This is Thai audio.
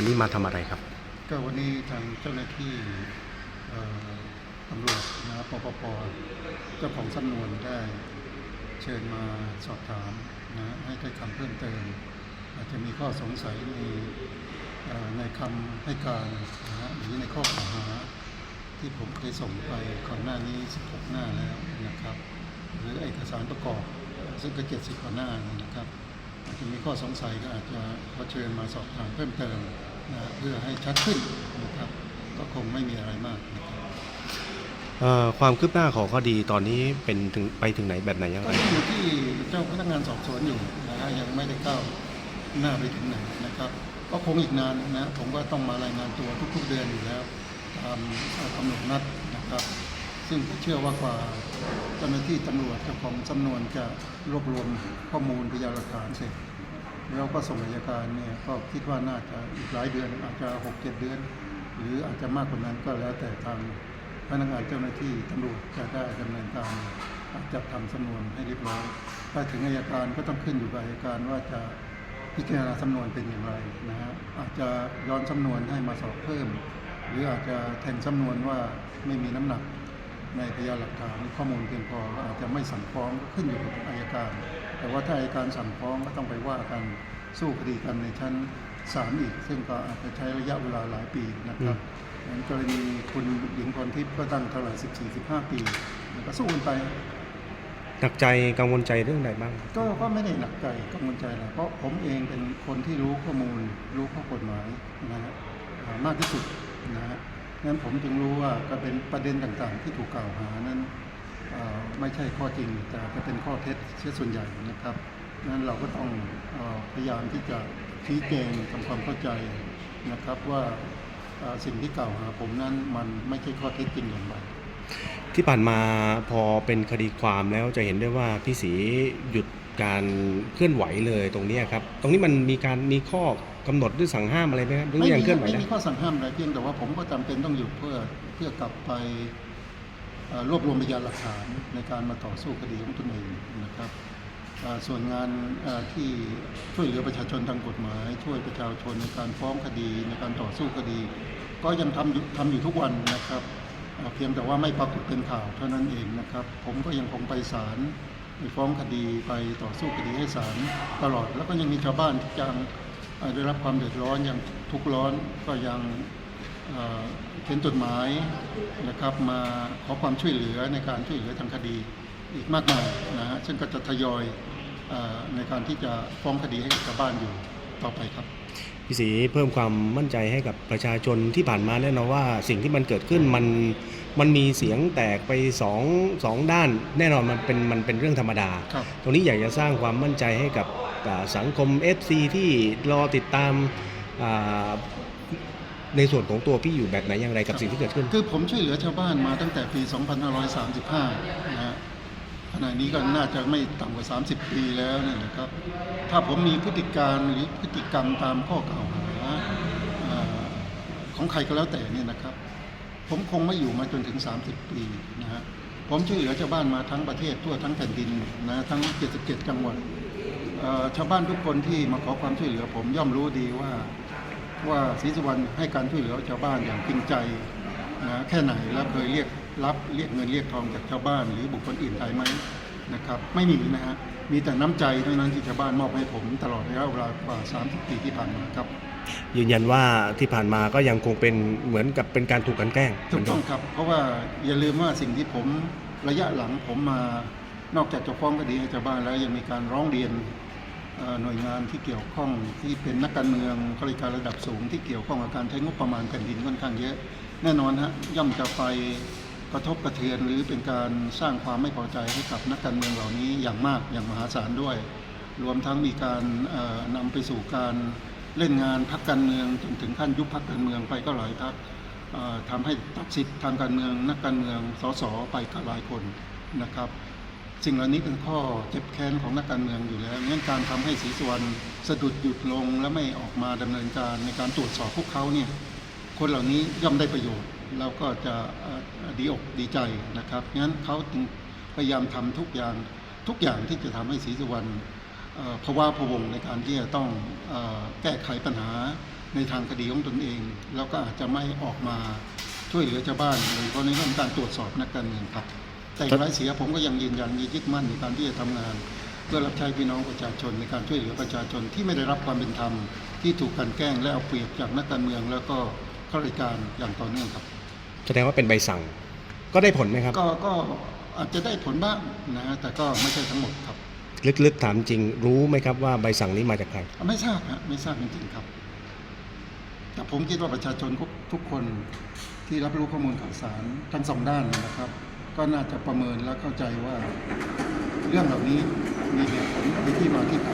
วันนี้มาทำอะไรครับ ก็วันนี้ทางเจ้าหน้าที่เอ่อตำรวจนะปปปเจ้าของสำนวนได้เชิญมาสอบถามนะให้ได้คำเพิ่มเติม อาจจะมีข้อสงสัยในเอ่อในคำให้การนะฮะหรือในข้อกล่าวหา ที่ผมเคยส่งไปก่อนหน้านี้ 16 หน้าแล้วนะครับ หรือเอกสารประกอบ ซึ่งก็ 70 กว่าหน้านะครับ จจะมีข้อสงสัยก็อาจจะขอเชิญมาสอบถามเพิ่มเติมนะเพื่อให้ชัดขึ้นนะครับก็คงไม่มีอะไรมากนะครับเอ่อความคืบหน้าของคดีตอนนี้เป็นถึงไปถึงไหนแบบไหนยังก็ไงอยู่ที่เจ้าพนักงานสอบสวนอยู่นะฮะยังไม่ได้ก้าวหน้าไปถึงไหนนะครับก็คงอีกนานนะผมก็ต้องมารายงานตัวทุกๆเดือนอยู่แล้วตามเอ่อกำหนดนัดนะครับ ซึ่งเชื่อว่ากว่าเจ้าหน้าที่ตำรวจเจ้าของสำนวนจะรวบรวมข้อมูลพยานหลักฐานเสร็จแล้วก็ส่งอัยการเนี่ยก็คิดว่าน่าจะอีกหลายเดือนอาจจะหกเจ็ดเดือน หรืออาจจะมากกว่านั้นก็แล้วแต่ทางพนักงานเจ้าหน้าที่ตำรวจจะได้ดำเนินการจัดทำสำนวนให้เรียบร้อยถ้าถึงอัยการก็ต้องขึ้นอยู่กับอัยการว่าจะพิจารณาสำนวนเป็นอย่างไรนะฮะอาจจะย้อนสำนวนให้มาสอบเพิ่ม หรืออาจจะแทงสำนวนว่าไม่มีน้ำหนัก ในพยานหลักฐานข้อมูลเพียงพอก็อาจจะไม่สั่งฟ้องก็ขึ้นอยู่กับอัยการ แต่ว่าถ้าอัยการสั่งฟ้องก็ต้องไปว่ากันสู้คดีกันในชั้นศาลอีก ซึ่งก็อาจจะใช้ระยะเวลาหลายปีนะครับอย่างกรณีคุณหญิงพรทิพย์ก็ตั้งเท่าไหร่14 15ปีแล้วก็สู้กันไปหนักใจกังวลใจเรื่องใดบ้าง ก็ก็ไม่ได้หนักใจกังวลใจอะไรเพราะผมเองเป็นคนที่รู้ข้อมูลรู้ข้อกฎหมายนะฮะอ่ามากที่สุดนะฮะ งั้นผมจึงรู้ว่าก็เป็นประเด็นต่างๆ ที่ถูกกล่าวหานั้นไม่ใช่ข้อจริงแต่จะเป็นข้อเท็จเสียส่วนใหญ่นะครับนั้นเราก็ต้องอพยายามที่จะชี้แจงทำความเข้าใจนะครับว่าสิ่งที่กล่าวหาผมนั้นมันไม่ใช่ข้อเท็จจริงอย่างไรที่ผ่านมาพอเป็นคดีความแล้วจะเห็นได้ว่าพี่ศรีหยุดการเคลื่อนไหวเลยตรงนี้ครับ ตรงนี้มันมีการมีข้อ กำหนดหรือสั่งห้ามอะไรไหมครับหรือไม่ยังมีเคลื่อนไหวไม่ได้ มีข้อสั่งห้ามอะไรเพียงแต่ว่าผมก็จำเป็นต้องหยุดเพื่อเพื่อกลับไปเอ่อรวบรวมพยานหลักฐานในการมาต่อสู้คดีของตนเองนะครับเอ่อส่วนงานเอ่อที่ช่วยเหลือประชาชนทางกฎหมาย ช่วยประชาชนในการฟ้องคดีในการต่อสู้คดี ก็ยังทำอยู่ทำอยู่ทุกวันนะครับเอ่อเพียงแต่ว่าไม่ปรากฏเป็นข่าวเท่านั้นเองนะครับ ผมก็ยังคงไปศาลไปฟ้องคดีไปต่อสู้คดีให้ศาลตลอด แล้วก็ยังมีชาวบ้านที่ยังเอ่อ ได้รับความเดือดร้อนอย่างทุกร้อนก็ยังเขียนจดหมายนะครับมาขอความช่วยเหลือในการช่วยเหลือทางคดีอีกมากมายนะฮะซึ่งก็จะทยอยอในการที่จะฟ้องคดีให้กับชาวบ้านอยู่ต่อไปครับ พี่ศรีเพิ่มความมั่นใจให้กับประชาชนที่ผ่านมาแน่นอนว่าสิ่งที่มันเกิดขึ้นมันมันมีเสียงแตกไปสองสองด้าน แน่นอนมันเป็นมันเป็นเรื่องธรรมดาครับตรงนี้อยากจะสร้างความมั่นใจให้กับอ่าสังคม FC ที่รอติดตามอ่าในส่วนของตัวพี่อยู่แบบไหนอย่างไรกับสิ่งที่เกิดขึ้น คือผมช่วยเหลือชาวบ้านมาตั้งแต่ปี 2535 นะฮะ ขณะนี้ก็น่าจะไม่ต่ำกว่า 30 ปีแล้วเนี่ยนะครับ ถ้าผมมีพฤติการหรือพฤติกรรมตามข้อกล่าวหาของใครก็แล้วแต่เนี่ยนะครับ ผมคงไม่อยู่มาจนถึง 30 ปีนะฮะผมช่วยเหลือชาวบ้านมาทั้งประเทศทั่วทั้งแผ่นดินนะทั้ง 77 จังหวัดชาวบ้านทุกคนที่มาขอความช่วยเหลือ ผมย่อมรู้ดีว่าว่าศรีสุวรรณให้การช่วยเหลือชาวบ้านอย่างจริงใจนะแค่ไหนแล้วเคยเรียก รับเรียกเงินเรียกทองจากชาวบ้าน หรือบุคคลอื่นไปไหมนะครับ ไม่มีนะฮะมีแต่น้ำใจเท่านั้นที่ชาวบ้านมอบให้ผมตลอดระยะเวลากว่า 30 ปีที่ผ่านมาครับ ยืนยันว่าที่ผ่านมาก็ยังคงเป็นเหมือนกับเป็นการถูกกลันแกล้งถูกต้องครับ เพราะว่าอย่าลืมว่าสิ่งที่ผมระยะหลังผมมานอกจากจะฟ้องคดีให้ชาวบ้านแล้วยังมีการร้องเรียนเอ่อหน่วยงานที่เกี่ยวข้องที่เป็นนักการเมืองข้าราชการระดับสูงที่เกี่ยวข้องกับการใช้งบประมาณแผ่นดินค่อนข้างเยอะ แน่นอนฮะย่อมจะไป กระทบกระเทือนหรือเป็นการสร้างความไม่พอใจให้กับนักการเมืองเหล่านี้อย่างมากอย่างมหาศาลด้วย รวมทั้งมีการเอ่อนำไปสู่การเล่นงานพักการเมืองจนถึงขั้นยุบพักการเมืองไปก็หลายพักเอ่อทำให้ตัดสิทธิ์ทางการเมืองนักการเมืองสสไปก็หลายคนนะครับสิ่งเหล่านี้เป็นข้อเจ็บแค้นของนักการเมืองอยู่แล้วงั้นการทำให้ศรีสวรรณสะดุดหยุดลงและไม่ออกมาดำเนินการในการตรวจสอบพวกเขาเนี่ยคนเหล่านี้ย่อมได้ประโยชน์ แล้วก็จะดีอกดีใจนะครับงั้นเขาจึงพยายามทำทุกอย่างทุกอย่างที่จะทำให้ศรีสุวรรณเอ่อภาวะพวงในการที่จะต้องอแก้ไขปัญหาในทางคดีของตนเอง แล้วก็อาจจะไม่ออกมาช่วยเหลือชาวบ้านโดยเฉพาะในเรื่องการตรวจสอบนักการเมืองครับ แต่อย่างไรเสียผมก็ยังยืนยันมียึดมั่นในการที่จะทำงาน เพื่อรับใช้พี่น้องประชาชนในการช่วยเหลือประชาชนที่ไม่ได้รับความเป็นธรรมที่ถูกกันแกล้งและเอาเปรียบจากนักการเมือง แล้วก็ข้าราชการอย่างต่อเนื่องครับ แสดงว่าเป็นใบสั่ง ก็ได้ผลไหมครับ ก็ก็อาจจะได้ผลบ้างนะฮะแต่ก็ไม่ใช่ทั้งหมดครับ ลึกๆถามจริง รู้ไหมครับว่าใบสั่งนี้มาจากใคร ไม่ทราบฮะไม่ทราบจริงๆครับ แต่ผมคิดว่าประชาชนทุกคนที่รับรู้ข้อมูลข่าวสารทั้งสองด้านนะครับ ก็น่าจะประเมินและเข้าใจว่า เรื่องเหล่านี้มีเหตุผลมีที่มาที่ไป